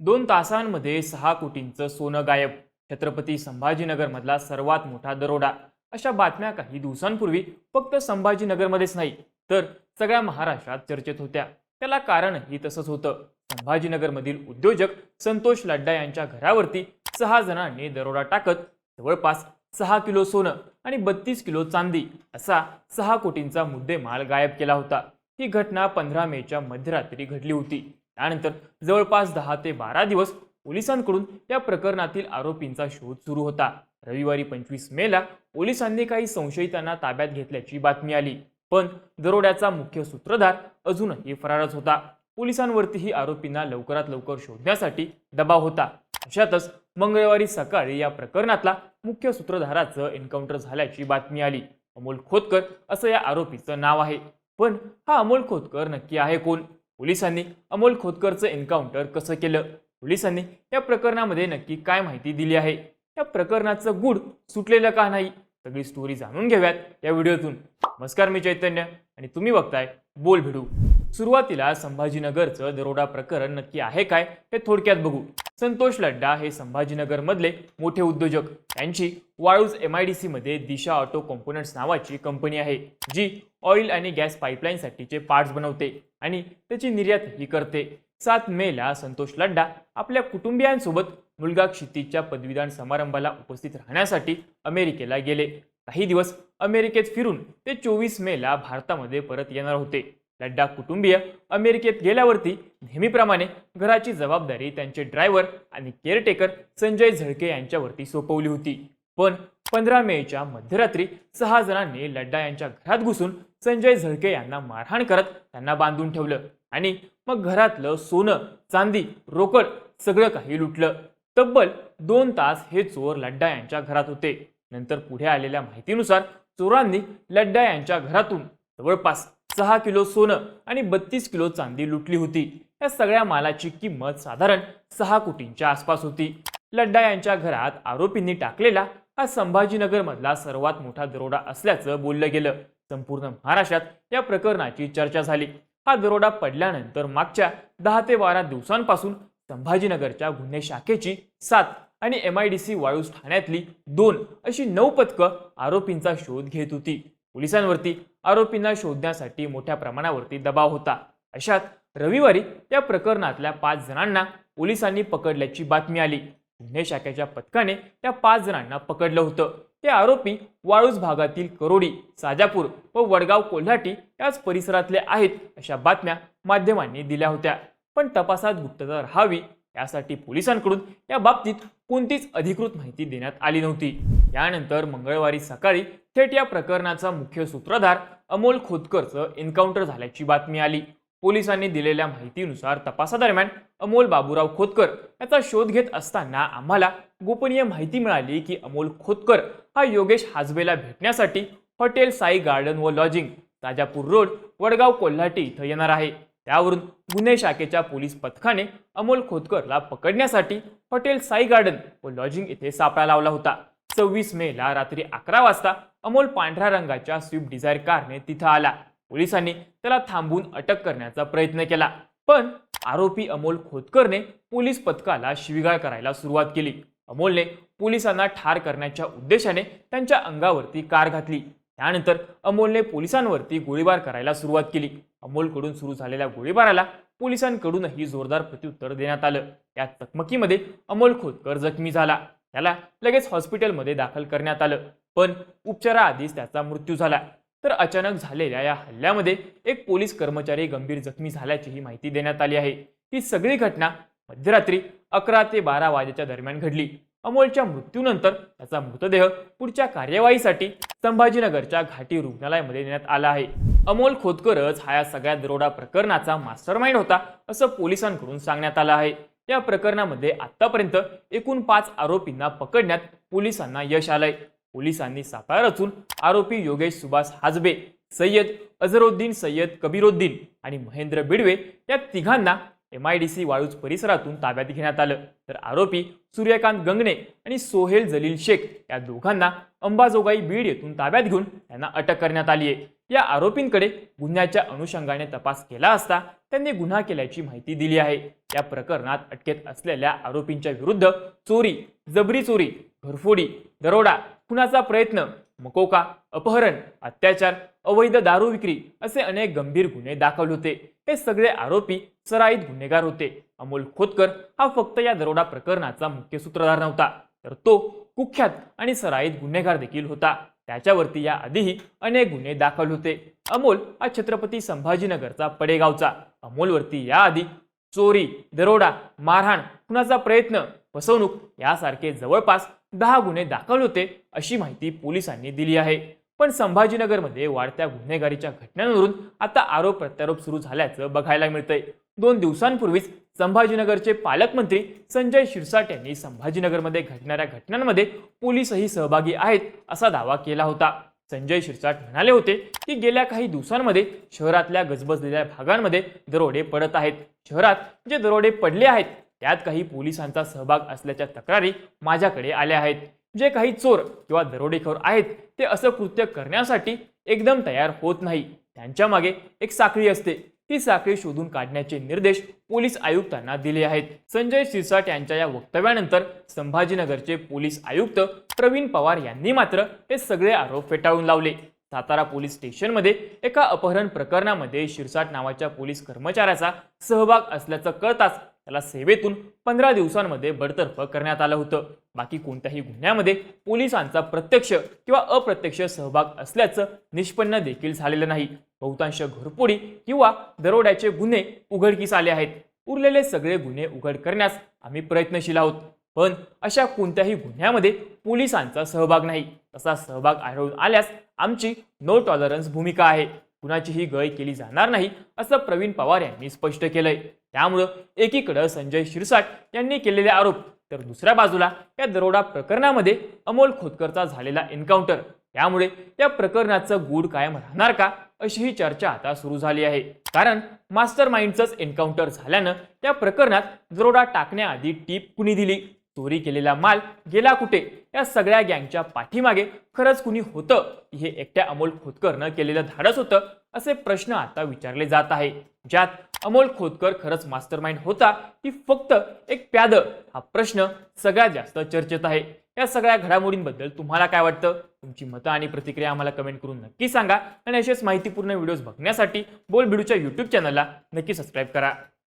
दोन तासांमध्ये सहा कोटींचं सोनं गायब. छत्रपती संभाजीनगरमधला सर्वात मोठा दरोडा. अशा बातम्या काही दिवसांपूर्वी फक्त संभाजीनगरमध्येच नाही तर सगळ्या महाराष्ट्रात चर्चेत होत्या. त्याला कारणही तसंच होतं. संभाजीनगरमधील उद्योजक संतोष लड्डा यांच्या घरावरती सहा जणांनी दरोडा टाकत जवळपास सहा किलो सोनं आणि बत्तीस किलो चांदी असा सहा कोटींचा मुद्देमाल गायब केला होता. ही घटना पंधरा मेच्या मध्यरात्री घडली होती. त्यानंतर जवळपास दहा ते बारा दिवस पोलिसांकडून या प्रकरणातील आरोपींचा शोध सुरू होता. रविवारी पंचवीस मेला पोलिसांनी काही संशयितांना ताब्यात घेतल्याची बातमी आली. पण दरोड्याचा मुख्य सूत्रधार अजूनही फरारच होता. पोलिसांवरतीही आरोपींना लवकरात लवकर शोधण्यासाठी दबाव होता. अशातच मंगळवारी सकाळी या प्रकरणातला मुख्य सूत्रधाराचं एन्काउंटर झाल्याची बातमी आली. अमोल खोतकर असं या आरोपीचं नाव आहे. पण हा अमोल खोतकर नक्की आहे कोण? पोलिसांनी अमोल खोतकरचं एन्काउंटर कसं केलं? पोलिसांनी या प्रकरणामध्ये नक्की काय माहिती दिली आहे? या प्रकरणाचं गुड सुटलेलं का नाही? सगळी स्टोरी जाणून घेऊयात या व्हिडिओतून. नमस्कार मी चैतन्य आणि तुम्ही बघताय बोल भिडू. सुरुवातीला संभाजीनगरचं दरोडा प्रकरण नक्की आहे काय हे थोडक्यात बघू. संतोष लड्डा हे संभाजीनगर मधले मोठे उद्योजक. त्यांची Waluj M I D C मध्ये दिशा ऑटो कॉम्पोनंट्स नावाची कंपनी आहे जी ऑइल आणि गॅस पाईपलाईन साठीचे पार्ट्स बनवते. आणि त्याची निर्यात ही करते. सात मेला संतोष लड्डा आपल्या कुटुंबियांसोबत मुलगा क्षितिजच्या पदवीदान समारंभाला उपस्थित राहण्यासाठी अमेरिकेला गेले. काही दिवस अमेरिकेत फिरून ते चोवीस मेला भारतामध्ये परत येणार होते. लड्डा कुटुंबीय अमेरिकेत गेल्यावरती नेहमीप्रमाणे घराची जबाबदारी त्यांचे ड्रायव्हर आणि केअरटेकर संजय झळके यांच्यावरती सोपवली होती. पण पंधरा मेच्या मध्यरात्री सहा जणांनी लड्डा यांच्या घरात घुसून संजय झळके यांना मारहाण करत त्यांना बांधून ठेवलं आणि मग घरातलं सोनं चांदी रोकड सगळं काही लुटलं. तब्बल दोन तास हे चोर लड्डा यांच्या घरात होते. नंतर पुढे आलेल्या माहितीनुसार चोरांनी लड्डा यांच्या घरातून जवळपास सहा किलो सोनं आणि बत्तीस किलो चांदी लुटली होती. या सगळ्या मालाची किंमत साधारण सहा कोटींच्या आसपास होती. लड्डा यांच्या घरात आरोपींनी टाकलेला हा संभाजीनगरमधला सर्वात मोठा दरोडा असल्याचं बोललं गेलं. संपूर्ण महाराष्ट्रात या प्रकरणाची चर्चा झाली. हा दरोडा पडल्यानंतर मागच्या दहा ते बारा दिवसांपासून संभाजीनगरच्या गुन्हे शाखेची सात आणि M I D C Waluj ठाण्यातली दोन अशी नऊ पथकं आरोपींचा शोध घेत होती. पोलिसांवरती आरोपींना शोधण्यासाठी मोठ्या प्रमाणावरती दबाव होता. अशात रविवारी या प्रकरणातल्या पाच जणांना पोलिसांनी पकडल्याची बातमी आली. गुन्हे शाखेच्या पथकाने त्या पाच जणांना पकडलं होतं. ते आरोपी वाळूज भागातील करोडी साजापूर व वडगाव कोल्हाटी याच परिसरातले आहेत अशा बातम्या माध्यमांनी दिल्या होत्या. पण तपासात गुप्तता राहावी यासाठी पोलिसांकडून या बाबतीत कोणतीच अधिकृत माहिती देण्यात आली नव्हती. यानंतर मंगळवारी सकाळी थेट या प्रकरणाचा मुख्य सूत्रधार अमोल खोतकरचं एन्काउंटर झाल्याची बातमी आली. पोलिसांनी दिलेल्या माहितीनुसार तपासादरम्यान अमोल बाबूराव खोतकर याचा शोध घेत असताना आम्हाला गोपनीय माहिती मिळाली की अमोल खोतकर हा योगेश हाजबेला भेटण्यासाठी हॉटेल साई गार्डन व लॉजिंग ताजापूर रोड वडगाव कोल्हाटी इथं येणार आहे. त्यावरून गुन्हे शाखेच्या पोलीस पथकाने अमोल खोतकरला पकडण्यासाठी हॉटेल साई गार्डन व लॉजिंग येथे सापळा लावला होता. सव्वीस मेला रात्री अकरा वाजता अमोल पांढऱ्या रंगाच्या स्विफ्ट डिझायर कारने तिथं आला. पोलिसांनी त्याला थांबवून अटक करण्याचा प्रयत्न केला. पण आरोपी अमोल खोतकरने पोलीस पथकाला शिवीगाळ करायला सुरुवात केली. अमोलने पोलिसांना ठार करण्याच्या उद्देशाने त्यांच्या अंगावरती कार घातली. त्यानंतर अमोलने पोलिसांवरती गोळीबार करायला सुरुवात केली. अमोलकडून सुरू झालेल्या गोळीबाराला पोलिसांकडूनही जोरदार प्रत्युत्तर देण्यात आलं. या चकमकीमध्ये अमोल खोतकर जखमी झाला. त्याला लगेच हॉस्पिटलमध्ये दाखल करण्यात आलं. पण उपचाराआधीच त्याचा मृत्यू झाला. तर अचानक झालेल्या या हल्ल्यामध्ये एक पोलीस कर्मचारी गंभीर जखमी झाल्याचीही माहिती देण्यात आली आहे. ही सगळी घटना मध्यरात्री अकरा ते बारा वाजेच्या दरम्यान घडली. अमोलच्या मृत्यूनंतर त्याचा मृतदेह पुढच्या कार्यवाहीसाठी संभाजीनगरच्या घाटी रुग्णालयामध्ये नेण्यात आला आहे. अमोल खोतकरच हा या सगळ्या दरोडा प्रकरणाचा मास्टरमाइंड होता असं पोलिसांकडून सांगण्यात आलं आहे. या प्रकरणामध्ये आतापर्यंत एकूण पाच आरोपींना पकडण्यात पोलिसांना यश आलंय. पोलिसांनी सापळा रचून आरोपी योगेश सुभाष हाजबे सय्यद अझरुद्दीन सय्यद कबीरुद्दीन आणि महेंद्र बिडवे या तिघांना M I D C Waluj परिसरातून ताब्यात घेण्यात आलं. तर आरोपी सूर्यकांत गंगणे आणि सोहेल जलील शेख या दोघांना अंबाजोगाई बीड येथून ताब्यात घेऊन त्यांना अटक करण्यात आली आहे या आरोपींकडे गुन्ह्याच्या अनुषंगाने तपास केला असता त्यांनी गुन्हा केल्याची माहिती दिली आहे. या प्रकरणात अटकेत असलेल्या आरोपींच्या विरुद्ध चोरी जबरी चोरी घरफोडी दरोडा खुनाचा प्रयत्न मकोका अपहरण अत्याचार अवैध दारू विक्री असे अनेक गंभीर गुन्हे दाखल होते. हे सगळे आरोपी सराईत गुन्हेगार होते. अमोल खोतकर हा फक्त या दरोडा प्रकरणाचा मुख्य सूत्रधार नव्हता तर तो कुख्यात आणि सराईत गुन्हेगार देखील होता. त्याच्यावरती या आधीही अनेक गुन्हे दाखल होते. अमोल हा छत्रपती संभाजीनगरचा पडेगावचा. अमोलवरती याआधी चोरी दरोडा मारहाण खुनाचा प्रयत्न फसवणूक यासारखे जवळपास दहा गुन्हे दाखल होते अशी माहिती पोलिसांनी दिली आहे. पण संभाजीनगरमध्ये वाढत्या गुन्हेगारीच्या घटनांवरून आता आरोप प्रत्यारोप सुरू झाल्याचं बघायला मिळतंय. दोन दिवसांपूर्वीच संभाजीनगरचे पालकमंत्री संजय शिरसाट यांनी संभाजीनगरमध्ये घडणाऱ्या घटनांमध्ये पोलीसही सहभागी आहेत असा दावा केला होता. संजय शिरसाट म्हणाले होते की गेल्या काही दिवसांमध्ये शहरातल्या गजबजलेल्या भागांमध्ये दरोडे पडत आहेत. शहरात जे दरोडे पडले आहेत त्यात काही पोलिसांचा सहभाग असल्याच्या तक्रारी माझ्याकडे आल्या आहेत. जे काही चोर किंवा दरोडेखोर आहेत ते असं कृत्य करण्यासाठी एकदम तयार होत नाही. त्यांच्या मागे एक साखळी असते. ती साखळी शोधून काढण्याचे निर्देश पोलीस आयुक्तांना दिले आहेत. संजय सिरसाट यांच्या या वक्तव्यानंतर संभाजीनगरचे पोलीस आयुक्त प्रवीण पवार यांनी मात्र हे सगळे आरोप फेटाळून लावले. सातारा पोलीस स्टेशनमध्ये एका अपहरण प्रकरणामध्ये शिरसाट नावाच्या पोलीस कर्मचाऱ्याचा सहभाग असल्याचं कळताच त्याला सेवेतून पंधरा दिवसांमध्ये बडतर्फ करण्यात आलं होतं. बाकी कोणत्याही गुन्ह्यामध्ये पोलिसांचा प्रत्यक्ष किंवा अप्रत्यक्ष सहभाग असल्याचं निष्पन्न देखील झालेलं नाही. बहुतांश घरपोडी किंवा दरोड्याचे गुन्हे उघडकीस आले आहेत. उरलेले सगळे गुन्हे उघड करण्यास आम्ही प्रयत्नशील आहोत. पण अशा कोणत्याही गुन्ह्यामध्ये पोलिसांचा सहभाग नाही. तसा सहभाग आढळून आल्यास आमची नो टॉलरन्स भूमिका आहे. कुणाचीही गय केली जाणार नाही असं प्रवीण पवार यांनी स्पष्ट केलंय. त्यामुळं एकीकडं संजय शिरसाट यांनी केलेले आरोप तर दुसऱ्या बाजूला या दरोडा प्रकरणामध्ये अमोल खोतकरचा झालेला एन्काउंटर. त्यामुळे या प्रकरणाचं गूढ कायम राहणार का अशी ही चर्चा आता सुरू झाली आहे. कारण मास्टर माइंडचंच एन्काउंटर झाल्यानं त्या प्रकरणात दरोडा टाकण्याआधी टीप कुणी दिली? चोरी केलेला माल गेला कुठे? या सगळ्या गँगच्या पाठीमागे खरंच कुणी होतं? हे एकट्या अमोल खोतकरनं केलेलं धाडस होतं असे प्रश्न आता विचारले जात आहे ज्यात अमोल खोतकर खरंच मास्टर माइंड होता की फक्त एक प्याद? हा प्रश्न सगळ्यात जास्त चर्चेत आहे. या सगळ्या घडामोडींबद्दल तुम्हाला काय वाटतं? तुमची मतं आणि प्रतिक्रिया आम्हाला कमेंट करून नक्की सांगा. आणि असेच माहितीपूर्ण व्हिडिओज बघण्यासाठी बोल बिडूच्या यूट्यूब चॅनलला नक्की सबस्क्राईब करा.